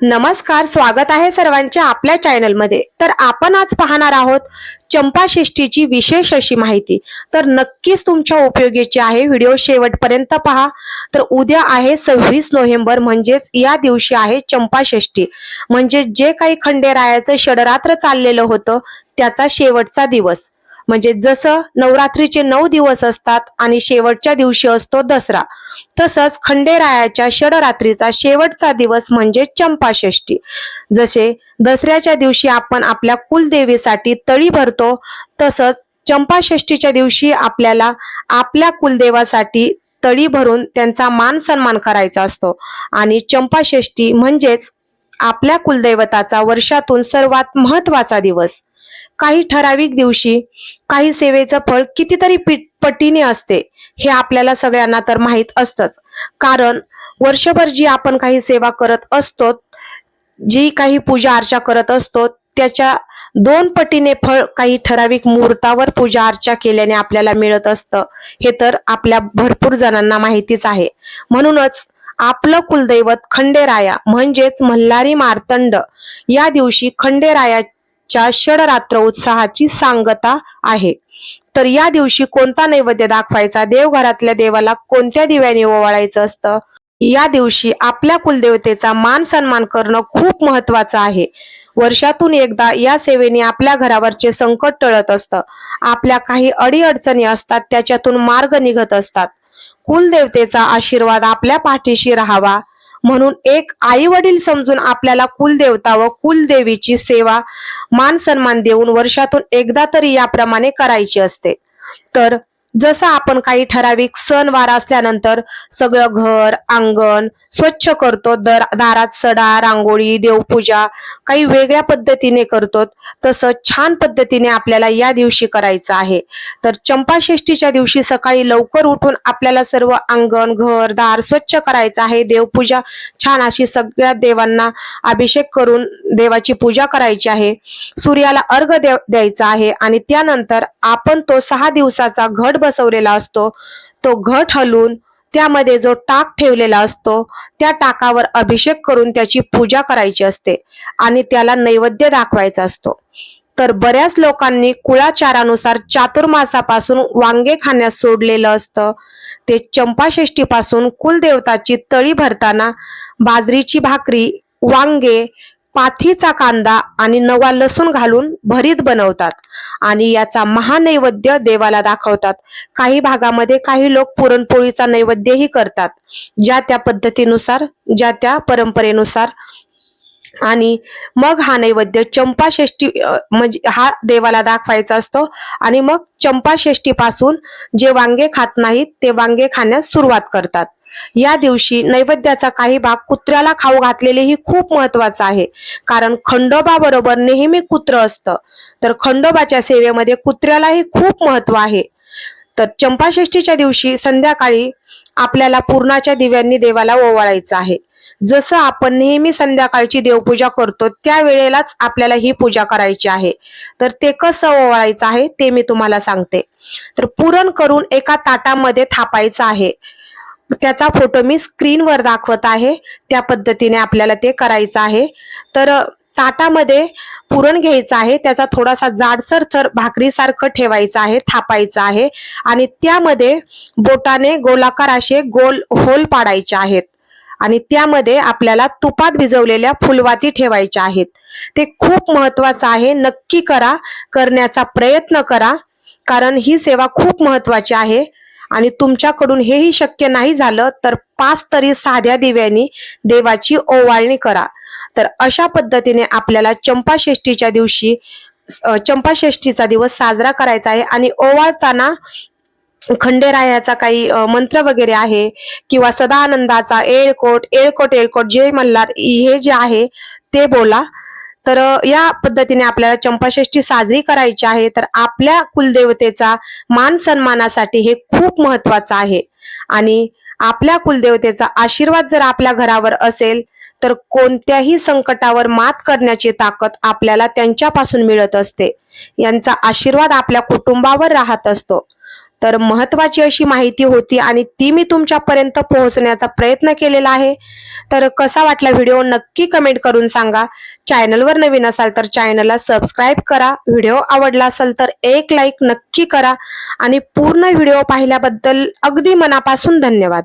नमस्कार स्वागत आहे सर्वांच्या आपल्या चॅनलमध्ये. तर आपण आज पाहणार आहोत चंपाषष्ठीची विशेष अशी माहिती. तर नक्कीच तुमच्या उपयोगीची आहे. व्हिडिओ शेवटपर्यंत पहा. तर उद्या आहे सव्वीस नोव्हेंबर म्हणजेच या दिवशी आहे चंपाषष्ठी म्हणजे जे काही खंडेरायाचं षडरात्र चाललेलं होतं त्याचा शेवटचा दिवस. म्हणजे जसं नवरात्रीचे नऊ दिवस असतात आणि शेवटच्या दिवशी असतो दसरा तसंच खंडेरायाच्या षडरात्रीचा शेवटचा दिवस म्हणजे चंपाषष्ठी. जसे दसऱ्याच्या दिवशी आपण आपल्या कुलदेवीसाठी तळी भरतो तसंच चंपाषष्ठीच्या दिवशी आपल्याला आपल्या कुलदेवासाठी तळी भरून त्यांचा मान सन्मान करायचा असतो. आणि चंपाषष्ठी म्हणजेच आपल्या कुलदैवताचा वर्षातून सर्वात महत्त्वाचा दिवस. काही ठराविक दिवशी काही सेवेचं फळ कितीतरी पटीने असते हे आपल्याला सगळ्यांना तर माहीत असतंच. कारण वर्षभर जी आपण काही सेवा करत असतो जी काही पूजा अर्चा करत असतो त्याच्या दोन पटीने फळ काही ठराविक मुहूर्तावर पूजा अर्चा केल्याने आपल्याला मिळत असतं हे तर आपल्या भरपूर जणांना माहितीच आहे. म्हणूनच आपलं कुलदैवत खंडेराया म्हणजेच मल्हारी मार्तंड या दिवशी च्या षडरात्र उत्साहाची सांगता आहे. तर या दिवशी कोणता नैवेद्य दाखवायचा? देवघरातल्या देवाला कोणत्या दिव्याने ओवाळायचं असतं? या दिवशी आपल्या कुलदेवतेचा मान सन्मान करणं खूप महत्वाचं आहे. वर्षातून एकदा या सेवेने आपल्या घरावरचे संकट टळत असतं. आपल्या काही अडीअडचणी असतात त्याच्यातून मार्ग निघत असतात. कुलदेवतेचा आशीर्वाद आपल्या पाठीशी राहावा. म्हणून एक आई वडील समजून आपल्याला कुलदेवता व कुलदेवीची सेवा मान सन्मान देऊन वर्षातून एकदा तरी याप्रमाणे करायची असते. तर जसं आपण काही ठराविक सण वार असल्यानंतर सगळं घर अंगण स्वच्छ करतो. दर दारात सडा रांगोळी देवपूजा काही वेगळ्या पद्धतीने करतो. तसं छान पद्धतीने आपल्याला या दिवशी करायचं आहे. तर चंपाषष्ठीच्या दिवशी सकाळी लवकर उठून आपल्याला सर्व अंगण घर दार स्वच्छ करायचं आहे. देवपूजा छान अशी सगळ्या देवांना अभिषेक करून देवाची पूजा करायची आहे. सूर्याला अर्घ द्या- द्यायचा आहे आणि त्यानंतर आपण तो सहा दिवसाचा घट बसवलेला असतो. तो घट हलवून त्यामध्ये जो टाक ठेवलेला असतो त्या टाकावर अभिषेक करून त्याची पूजा करायची असते आणि त्याला नैवेद्य दाखवायचा असतो. तर बऱ्याच लोकांनी कुळाचारानुसार चातुर्मासापासून वांगे खाण्यास सोडलेलं असतं. ते चंपाषष्ठीपासून कुलदेवताची तळी भरताना बाजरीची भाकरी वांगे पाथीचा कांदा आणि नवा लसूण घालून भरीत बनवतात आणि याचा महानैवेद्य देवाला दाखवतात. काही भागामध्ये काही लोक पुरणपोळीचा नैवेद्यही करतात. ज्या त्या पद्धतीनुसार ज्या त्या परंपरेनुसार आणि मग हा नैवेद्य चंपाषष्ठी म्हणजे हा देवाला दाखवायचा असतो. आणि मग चंपाषष्ठी पासून जे वांगे खात नाहीत ते वांगे खाण्यास सुरुवात करतात. या दिवशी नैवेद्याचा काही भाग कुत्र्याला खाऊ घातलेलेही खूप महत्वाचं आहे. कारण खंडोबा बरोबर नेहमी कुत्र असतं. तर खंडोबाच्या सेवेमध्ये कुत्र्यालाही खूप महत्त्व आहे. तर चंपाषष्ठीच्या दिवशी संध्याकाळी आपल्याला पूर्णाच्या दिव्यांनी देवाला ओवाळायचं आहे. जसं आपण नेहमी संध्याकाळची देवपूजा करतो त्या वेळेलाच आपल्याला ही पूजा करायची आहे. तर ते कसं ओवाळायचं आहे ते मी तुम्हाला सांगते. तर पुरण करून एका ताटामध्ये थापायचं आहे. त्याचा फोटो मी स्क्रीनवर दाखवत आहे. त्या पद्धतीने आपल्याला ते करायचं आहे. तर ताटामध्ये पुरण घ्यायचं आहे. त्याचा थोडासा जाडसर थर भाकरीसारखं ठेवायचं आहे थापायचं आहे. आणि त्यामध्ये बोटाने गोलाकार असे गोल होल पाडायचे आहेत. आणि त्यामध्ये आपल्याला तुपात भिजवलेल्या फुलवाती ठेवायच्या आहेत. ते खूप महत्वाचं आहे. नक्की करा करण्याचा प्रयत्न करा कारण ही सेवा खूप महत्वाची आहे. आणि तुमच्याकडून हेही शक्य नाही झालं तर पाच तरी साध्या दिव्यांनी देवाची ओवाळणी करा. तर अशा पद्धतीने आपल्याला चंपाषष्ठीच्या दिवशी चंपाषष्ठीचा दिवस साजरा करायचा आहे. आणि ओवाळताना खंडेरायाचा काही मंत्र वगैरे आहे किंवा सदानंदाचा एळकोट एळकोट एळकोट जे मल्हार हे जे आहे ते बोला. तर या पद्धतीने आपल्याला चंपाषष्ठी साजरी करायची आहे. तर आपल्या कुलदेवतेचा मान सन्मानासाठी हे खूप महत्वाचं आहे. आणि आपल्या कुलदेवतेचा आशीर्वाद जर आपल्या घरावर असेल तर कोणत्याही संकटावर मात करण्याची ताकद आपल्याला त्यांच्यापासून मिळत असते. यांचा आशीर्वाद आपल्या कुटुंबावर राहत असतो. तर महत्वाची अशी माहिती होती आणि ती मी तुमच्यापर्यंत पोहोचण्याचा प्रयत्न केलेला आहे. तर कसा वाटला व्हिडिओ नक्की कमेंट करून सांगा. चॅनलवर नवीन असाल तर चॅनलला सबस्क्राईब करा. व्हिडिओ आवडला असेल तर एक लाईक नक्की करा. आणि पूर्ण व्हिडिओ पाहिल्याबद्दल अगदी मनापासून धन्यवाद.